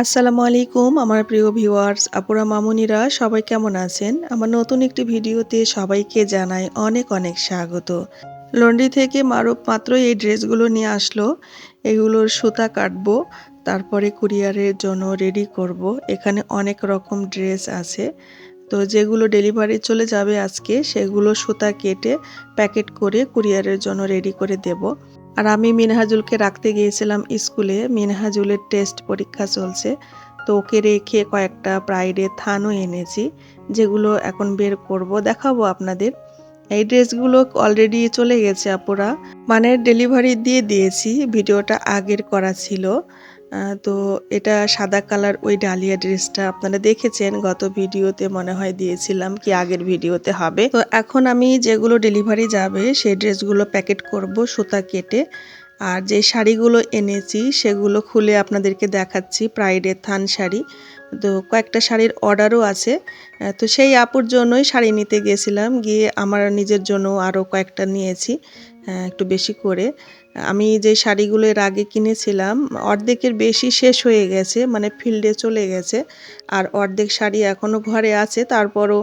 আসসালামু আলাইকুম, আমার প্রিয় ভিউয়ার্স, আপুরা, মামুনিরা, সবাই কেমন আছেন? আমার নতুন একটি ভিডিওতে সবাইকে জানাই অনেক অনেক স্বাগত। লন্ড্রি থেকে মারুপ মাত্র এই ড্রেসগুলো নিয়ে আসলো। এগুলোর সুতা কাটবো, তারপরে কুরিয়ারের জন্য রেডি করব। এখানে অনেক রকম ড্রেস আছে। তো যেগুলো ডেলিভারি চলে যাবে আজকে, সেগুলো সুতা কেটে, প্যাকেট করে কুরিয়ারের জন্য রেডি করে দেব। আর আমি মিনহাজুলকে রাখতে গিয়েছিলাম স্কুলে। মিনহাজুলের টেস্ট পরীক্ষা চলছে, তো ওকে রেখে কয়েকটা প্রাইডে থানও এনেছি, যেগুলো এখন বের করব, দেখাবো আপনাদের। এই ড্রেসগুলো অলরেডি চলে গেছে, আপুরা। মানে ডেলিভারি দিয়ে দিয়েছি, ভিডিওটা আগের করা ছিল। তো এটা সাদা কালার ওই ডালিয়া ড্রেসটা আপনারা দেখেছেন, গত ভিডিওতে মনে হয় দিয়েছিলাম কি আগের ভিডিওতে হবে। তো এখন আমি যেগুলো ডেলিভারি যাবে সেই ড্রেসগুলো প্যাকেট করব সুতা কেটে। আর যে শাড়িগুলো এনেছি সেগুলো খুলে আপনাদেরকে দেখাচ্ছি, প্রাইডের থান শাড়ি। তো কয়েকটা শাড়ির অর্ডারও আছে। তো সেই আপুর জন্যই শাড়ি নিতে গেছিলাম, গিয়ে আমার নিজের জন্য আরও কয়েকটা নিয়েছি একটু বেশি করে। আমি যে শাড়িগুলো এর আগে কিনেছিলাম, অর্ধেকের বেশি শেষ হয়ে গেছে মানে ফিল্ডে চলে গেছে। আর অর্ধেক শাড়ি এখনও ঘরে আছে, তারপরও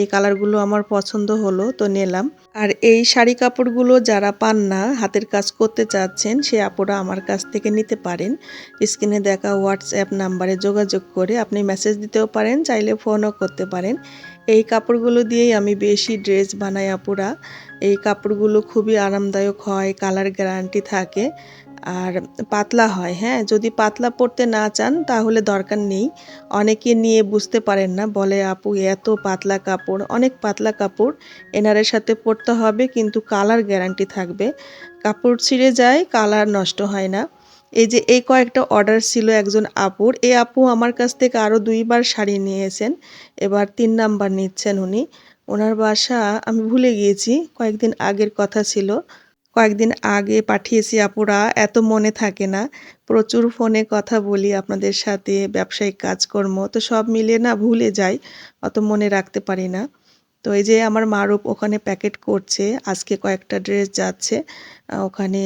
এই কালারগুলো আমার পছন্দ হলো, তো নিলাম। আর এই শাড়ি কাপড়গুলো যারা পান না, হাতের কাজ করতে চাচ্ছেন, সে আপুরা আমার কাছ থেকে নিতে পারেন। স্ক্রিনে দেখা হোয়াটসঅ্যাপ নাম্বারে যোগাযোগ করে আপনি মেসেজ দিতেও পারেন, চাইলে ফোনও করতে পারেন। এই কাপড়গুলো দিয়েই আমি বেশি ড্রেস বানাই আপুরা। এই কাপড়গুলো খুবই আরামদায়ক হয় কালার গ্যারান্টি থাকে আর পাতলা হয় হ্যাঁ? যদি পাতলা পরতে না চান তাহলে দরকার নেই। অনেকে নিয়ে বুঝতে পারেন না, বলে, আপু, এত পাতলা কাপড়, অনেক পাতলা কাপড় এনারের সাথে পরতে হবে, কিন্তু কালার গ্যারান্টি থাকবে। কাপড় ছিঁড়ে যায় কালার নষ্ট হয় না। এই যে, এই কয়েকটা অর্ডার ছিল একজন আপুর, এই আপু আমার কাছ থেকে আরও দুইবার শাড়ি নিয়েছেন, এবার তিন নাম্বার নিচ্ছেন উনি। ওনার বাসা আমি ভুলে গিয়েছি। কয়েকদিন আগের কথা ছিল। কয়েকদিন আগে পাঠিয়েছি আপুরা, এত মনে থাকে না। প্রচুর ফোনে কথা বলি আপনাদের সাথে, ব্যবসায়িক কাজকর্ম, তো সব মিলে না ভুলে যাই, অত মনে রাখতে পারি না। তো এই যে আমার মারুপ ওখানে প্যাকেট করছে, আজকে কয়েকটা ড্রেস যাচ্ছে ওখানে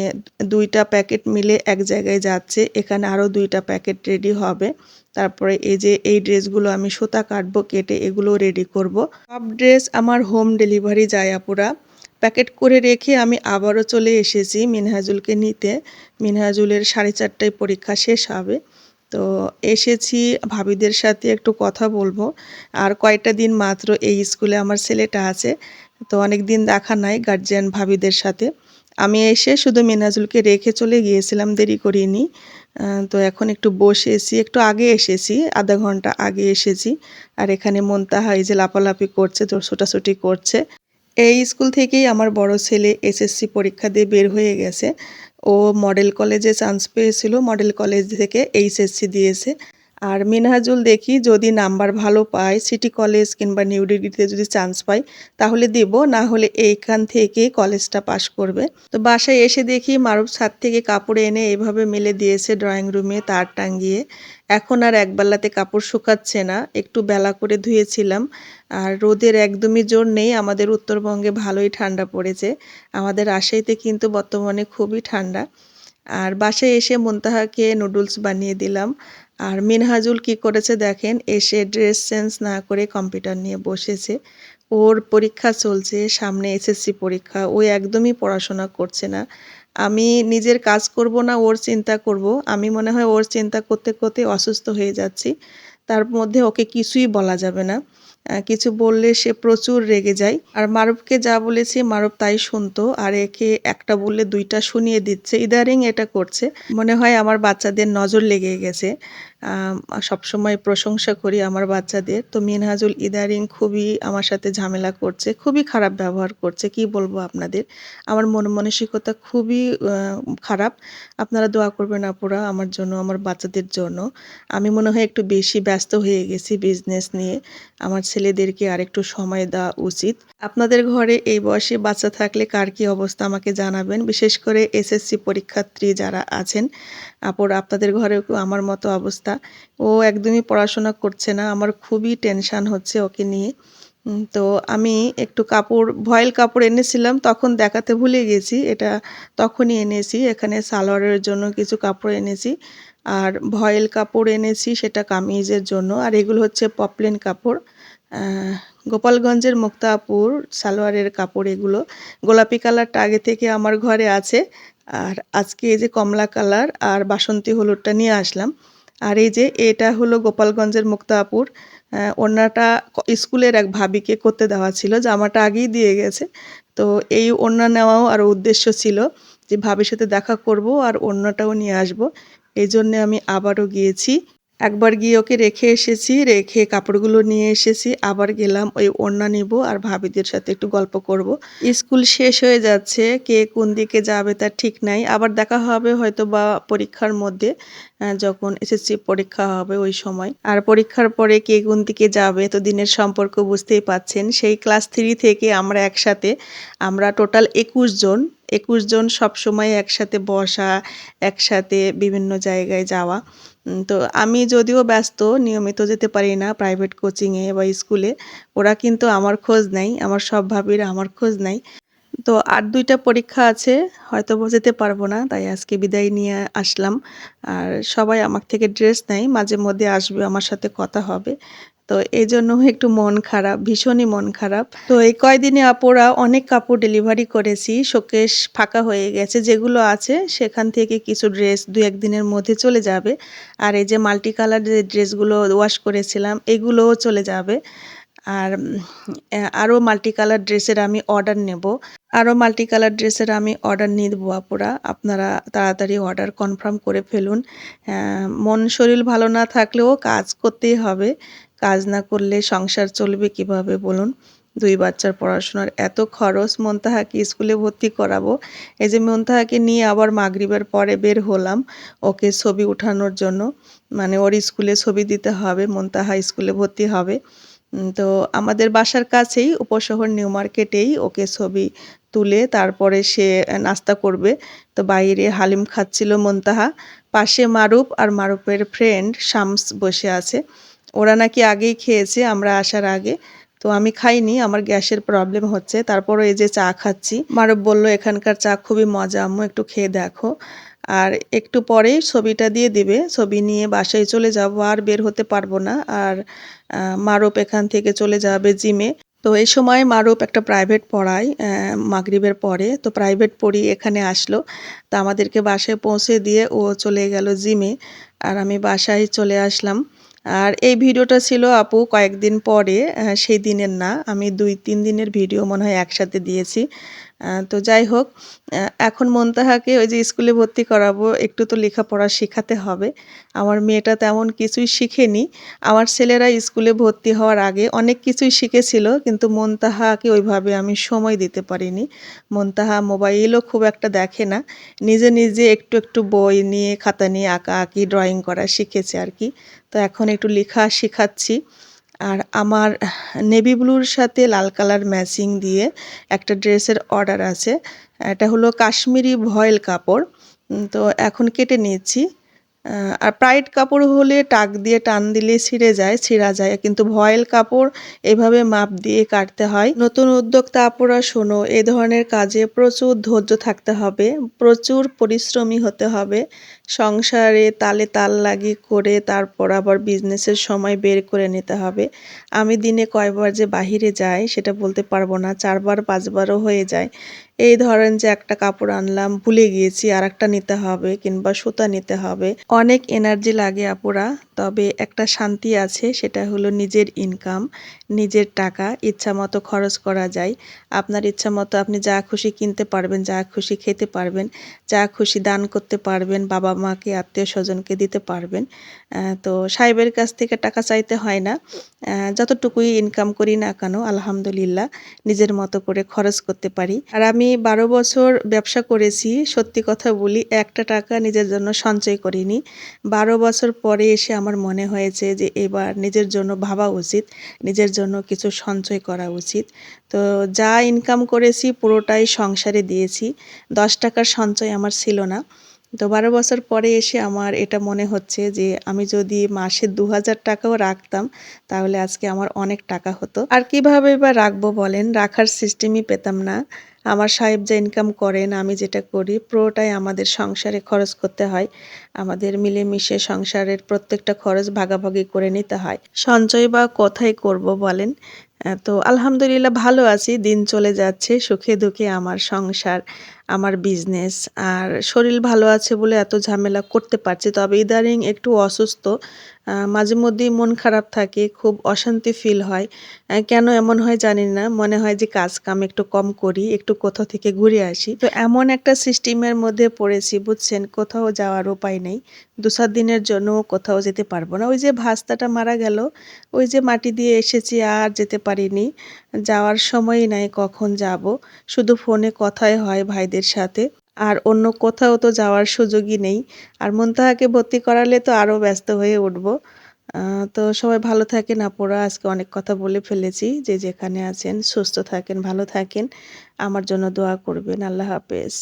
দুইটা প্যাকেট মিলে এক জায়গায় যাচ্ছে, এখানে আরও দুইটা প্যাকেট রেডি হবে। তারপরে এই যে এই ড্রেসগুলো আমি সুতা কাটবো, কেটে এগুলো রেডি করব। সব ড্রেস আমার হোম ডেলিভারি যায় আপুরা। প্যাকেট করে রেখে আমি আবারও চলে এসেছি মিনহাজুলকে নিতে। মিনহাজুলের সাড়ে চারটায় পরীক্ষা শেষ হবে। তো এসেছি ভাবিদের সাথে একটু কথা বলব। আর কয়েকটা দিন মাত্র এই স্কুলে আমার ছেলেটা আছে, তো অনেক দিন দেখা নাই গার্জিয়ান ভাবিদের সাথে। আমি এসে শুধু মিনাজুলকে রেখে চলে গিয়েছিলাম, দেরি করিনি। তো এখন একটু বসেছি একটু আগে এসেছি, আধা ঘণ্টা আগে এসেছি। আর এখানে মন্তাহা এই যে লাপালাপি করছে, তো ছোটাছুটি করছে। এই স্কুল থেকেই আমার বড় ছেলে এসএসসি পরীক্ষা দিয়ে বের হয়ে গেছে। ও মডেল কলেজে চান্স পেয়েছিল মডেল কলেজ থেকে এইচএসসি দিয়েছে। আর মিনহাজুল দেখি যদি নাম্বার ভালো পায়, সিটি কলেজ কিংবা নিউ ডিগ্রিতে যদি চান্স পায়, তাহলে দিব, না হলে এইখান থেকে কলেজটা পাশ করবে। তো বাসায় এসে দেখি মারুফ ছাদ থেকে কাপড় এনে এইভাবে মেলে দিয়েছে ড্রয়িং রুমে তার টাঙ্গিয়ে। এখন আর একবেলাতে কাপড় শুকাচ্ছে না, একটু বেলা করে ধুয়েছিলাম। আর রোদের একদমই জোর নেই, আমাদের উত্তরবঙ্গে ভালোই ঠান্ডা পড়েছে। আমাদের রাজশাহীতে কিন্তু বর্তমানে খুবই ঠান্ডা। আর বাসায় এসে মুনতাহাকে নুডলস বানিয়ে দিলাম। আর মিনহাজুল কি করেছে দেখেন, এসে ড্রেস চেঞ্জ না করে কম্পিউটার নিয়ে বসেছে। ওর পরীক্ষা চলছে, সামনে এসএসসি পরীক্ষা, ও একদমই পড়াশোনা করছে না। আমি নিজের কাজ করব না, ওর চিন্তা করব। আমি মনে হয় ওর চিন্তা করতে করতে অসুস্থ হয়ে যাচ্ছি। তার মধ্যে ওকে কিছুই বলা যাবে না। কিছু বললে সে প্রচুর রেগে যায়। আর মারুফকে যা বলেছি মারুফ তাই শুনতো, আর একে একটা বললে দুইটা শুনিয়ে দিচ্ছে। ইদারিং এটা করছে। মনে হয় আমার বাচ্চাদের নজর লেগে গেছে। সবসময় প্রশংসা করি আমার বাচ্চাদের। তো মিনহাজুল ইদারিং খুবই আমার সাথে ঝামেলা করছে, খুবই খারাপ ব্যবহার করছে, কি বলব আপনাদের? আমার মন মানসিকতা খুবই খারাপ। আপনারা দোয়া করবেন আপুরা আমার জন্য, আমার বাচ্চাদের জন্য। আমি মনে হয় একটু বেশি ব্যস্ত হয়ে গেছি বিজনেস নিয়ে। আমার ছেলেদেরকে আরেকটু সময় দেওয়া উচিত। আপনাদের ঘরে এই বয়সে বাচ্চা থাকলে কার কি অবস্থা আমাকে জানাবেন? বিশেষ করে এসএসসি পরীক্ষার্থী যারা আছেন আপর আপনাদের ঘরেও আমার মতো অবস্থা। ও একদমই পড়াশোনা করছে না, আমার খুবই টেনশন হচ্ছে ওকে নিয়ে। তো আমি একটু কাপড়, ভয়েল কাপড় এনেছিলাম, তখন দেখাতে ভুলে গেছি, এটা তখনই এনেছি, এখানে সালোয়ারের জন্য কিছু কাপড় এনেছি। আর ভয়েল কাপড় এনেছি, সেটা কামিজের জন্য, আর এগুলো হচ্ছে পপলেন কাপড়। গোপালগঞ্জের মুক্তাপুর সালোয়ারের কাপড় এগুলো। গোলাপি কালারটা আগে থেকে আমার ঘরে আছে আর আজকে এই যে কমলা কালার আর বাসন্তী হলুদটা নিয়ে আসলাম। আর এই যে এটা হলো গোপালগঞ্জের মুক্তাপুর। ওনাটা স্কুলের এক ভাবিকে করতে দেওয়া ছিল, জামাটা আগেই দিয়ে গেছে। তো এই ওনা নেওয়াও আর উদ্দেশ্য ছিল যে ভাবির সাথে দেখা করব আর ওড়নাটাও নিয়ে আসব। এই জন্যে আমি আবারও গিয়েছি। একবার গিয়ে ওকে রেখে এসেছি, রেখে কাপড়গুলো নিয়ে এসেছি, আবার গেলাম ওই ওড়না নিব আর ভাবিদের সাথে একটু গল্প করব। স্কুল শেষ হয়ে যাচ্ছে, কে কোন দিকে যাবে তার ঠিক নাই। আবার দেখা হবে হয়তো বা পরীক্ষার মধ্যে যখন এসএসসি পরীক্ষা হবে ওই সময়। আর পরীক্ষার পরে কে কোন দিকে যাবে তো দিনের সম্পর্ক বুঝতেই পাচ্ছেন। সেই ক্লাস থ্রি থেকে আমরা একসাথে, আমরা টোটাল একুশ জন একুশ জন সবসময় একসাথে বসা, একসাথে বিভিন্ন জায়গায় যাওয়া। তো আমি যদিও ব্যস্ত, নিয়মিত যেতে পারি না প্রাইভেট কোচিংয়ে বা স্কুলে ওরা কিন্তু আমার খোঁজ নেই আমার সব ভাবিরা আমার খোঁজ নেই তো আর দুইটা পরীক্ষা আছে হয়তো বা যেতে পারব না, তাই আজকে বিদায় নিয়ে আসলাম। আর সবাই আমার থেকে ড্রেস নেয়, মাঝে মধ্যে আসবে, আমার সাথে কথা হবে। তো এই জন্য একটু মন খারাপ, ভীষণই মন খারাপ। তো এই কয়দিনে আপুরা অনেক কাপড় ডেলিভারি করেছি, শোকেশ ফাঁকা হয়ে গেছে, যেগুলো আছে সেখান থেকে কিছু ড্রেস দু একদিনের মধ্যে চলে যাবে। আর এই যে মাল্টি কালার যে ড্রেসগুলো ওয়াশ করেছিলাম, এগুলোও চলে যাবে। আর আরও মাল্টি কালার ড্রেসের আমি অর্ডার নেব। আরও মাল্টি কালার ড্রেসের আমি অর্ডার নিয়ে দেবো আপুরা। আপনারা তাড়াতাড়ি অর্ডার কনফার্ম করে ফেলুন। মন শরীর ভালো না থাকলেও কাজ করতেই হবে। কাজ না করলে সংসার চলবে কীভাবে বলুন? দুই বাচ্চার পড়াশোনার এত খরচ মন্তাহাকে স্কুলে ভর্তি করাবো। এই যে মন্তাহাকে নিয়ে আবার মাগরিবের পরে বের হলাম, ওকে ছবি উঠানোর জন্য। মানে ওর স্কুলে ছবি দিতে হবে, মন্তাহা স্কুলে ভর্তি হবে। তো আমাদের বাসার কাছেই, উপশহর নিউ মার্কেটেই ওকে ছবি তুলে তারপরে সে নাস্তা করবে। তো বাইরে হালিম খাচ্ছিল মন্তাহা। পাশে মারুপ আর মারুপের ফ্রেন্ড শামস বসে আছে। ওরা নাকি আগেই খেয়েছে, আমরা আসার আগে। তো আমি খাইনি, আমার গ্যাসের প্রবলেম হচ্ছে। তারপরে এই যে চা খাচ্ছি মারুপ বলল, এখানকার চা খুবই মজা, আম্মু, একটু খেয়ে দেখো। আর একটু পরেই ছবিটা দিয়ে দিবে, ছবি নিয়ে বাসায় চলে যাব, আর বের হতে পারব না। আর মারুপ এখান থেকে চলে যাবে জিমে। তো এই সময় মারুপ একটা প্রাইভেট পড়ায় মাগরিবের পরে। তো প্রাইভেট পড়ি এখানে আসলো। তা আমাদেরকে বাসায় পৌঁছে দিয়ে ও চলে গেল জিমে। আর আমি বাসায় চলে আসলাম। আর এই ভিডিওটা ছিল আপু কয়েকদিন পরে সেই দিনের না, আমি দুই তিন দিনের ভিডিও মনে হয় একসাথে দিয়েছি। তো যাই হোক এখন মন্তাহাকে ওই যে স্কুলে ভর্তি করাবো, একটু তো লেখাপড়া শেখাতে হবে। আমার মেয়েটা তেমন কিছুই শিখেনি। আমার ছেলেরা স্কুলে ভর্তি হওয়ার আগে অনেক কিছুই শিখেছিল, কিন্তু মন্তাহাকে ওইভাবে আমি সময় দিতে পারিনি। মন্তাহা মোবাইলও খুব একটা দেখে না। নিজে নিজে একটু একটু বই নিয়ে, খাতা নিয়ে আঁকা আঁকি ড্রয়িং করা শিখেছে আর কি। তো এখন একটু লেখা শেখাচ্ছি। আর আমার নেভি ব্লুর সাথে লাল কালার ম্যাচিং দিয়ে একটা ড্রেসের অর্ডার আছে। এটা হলো কাশ্মীরি ভয়েল কাপড়। তো এখন কেটে আহ, আর প্রাইড কাপড় হলে টাক দিয়ে টান দিলে ছিঁড়ে যায় ছিঁড়া যায়। কিন্তু ভয়েল কাপড় এভাবে মাপ দিয়ে কাটতে হয়। নতুন উদ্যোক্তা আপুরা শোনো এ ধরনের কাজে প্রচুর ধৈর্য থাকতে হবে প্রচুর পরিশ্রমী হতে হবে। সংসারে তালে তাল লাগি করে তারপর আবার বিজনেসের সময় বের করে নিতে হবে। আমি দিনে কয়বার যে বাহিরে যাই, সেটা বলতে পারব না। চারবার, পাঁচবারও হয়ে যায়। এই ধরেন যে একটা কাপড় আনলাম, ভুলে গিয়েছি আর একটা নিতে হবে কিংবা সুতা নিতে হবে। অনেক এনার্জি লাগে আপুরা। তবে একটা শান্তি আছে, সেটা হলো নিজের ইনকাম নিজের টাকা, ইচ্ছা মতো খরচ করা যায়। আপনার ইচ্ছা মতো আপনি যা খুশি কিনতে পারবেন, যা খুশি খেতে পারবেন, যা খুশি দান করতে পারবেন, বাবা মাকে, আত্মীয় স্বজনকে দিতে পারবেন। তো সাহেবের কাছ থেকে টাকা চাইতে হয় না। যতটুকুই ইনকাম করি না কেন, আলহামদুলিল্লাহ, নিজের মতো করে খরচ করতে পারি। আর আমি বারো বছর ব্যবসা করেছি, সত্যি কথা বলি, একটা টাকা নিজের জন্য সঞ্চয় করিনি। বারো বছর পরে এসে আমার মনে হয়েছে যে এবার নিজের জন্য ভাবা উচিত, নিজের জন্য কিছু সঞ্চয় করা উচিত। তো যা ইনকাম করেছি পুরোটাই সংসারে দিয়েছি, দশ টাকার সঞ্চয় আমার ছিল না। তো বারো বছর পরে এসে আমার এটা মনে হচ্ছে যে আমি যদি মাসে দু হাজার টাকাও রাখতাম, তাহলে আজকে আমার অনেক টাকা হতো। আর কীভাবে বা রাখব বলেন? রাখার সিস্টেমই পেতাম না। আমার সাহেব যে ইনকাম করেন, আমি যেটা করি, পুরোটাই আমাদের সংসারে খরচ করতে হয়। আমাদের মিলেমিশে সংসারের প্রত্যেকটা খরচ ভাগাভাগি করে নিতে হয়। সঞ্চয় বা কোথায় করব বলেন? তো আলহামদুলিল্লাহ ভালো আছি, দিন চলে যাচ্ছে, সুখে দুঃখে আমার সংসার। আমার বিজনেস আর শরীর ভালো আছে বলে এত ঝামেলা করতে পারছি। তবে ইদানিং একটু অসুস্থ মাঝে মধ্যেই মন খারাপ থাকে, খুব অশান্তি ফিল হয়। কেন এমন হয় জানি না, মনে হয় যে কাজ কাম একটু কম করি, একটু কোথাও থেকে ঘুরে আসি। তো এমন একটা সিস্টেমের মধ্যে পড়েছি, বুঝছেন, কোথাও যাওয়ার উপায় নেই। দু চার দিনের জন্য কোথাও যেতে পারব না। ওই যে ভাস্তাটা মারা গেল, ওই যে মাটি দিয়ে এসেছি আর যেতে পারিনি। যাওয়ার সময়ই নাই কখন যাব। শুধু ফোনে কথাই হয় ভাইদের সাথে। আর অন্য কোথাও তো যাওয়ার সুযোগই নেই। আর মনতাহাকে ভর্তি করালে তো আরও ব্যস্ত হয়ে উঠব। তো সবাই ভালো থাকেন আপুরা। আজকে অনেক কথা বলে ফেলেছি যে যেখানে আছেন, সুস্থ থাকেন, ভালো থাকেন। আমার জন্য দোয়া করবেন। আল্লাহ হাফেজ।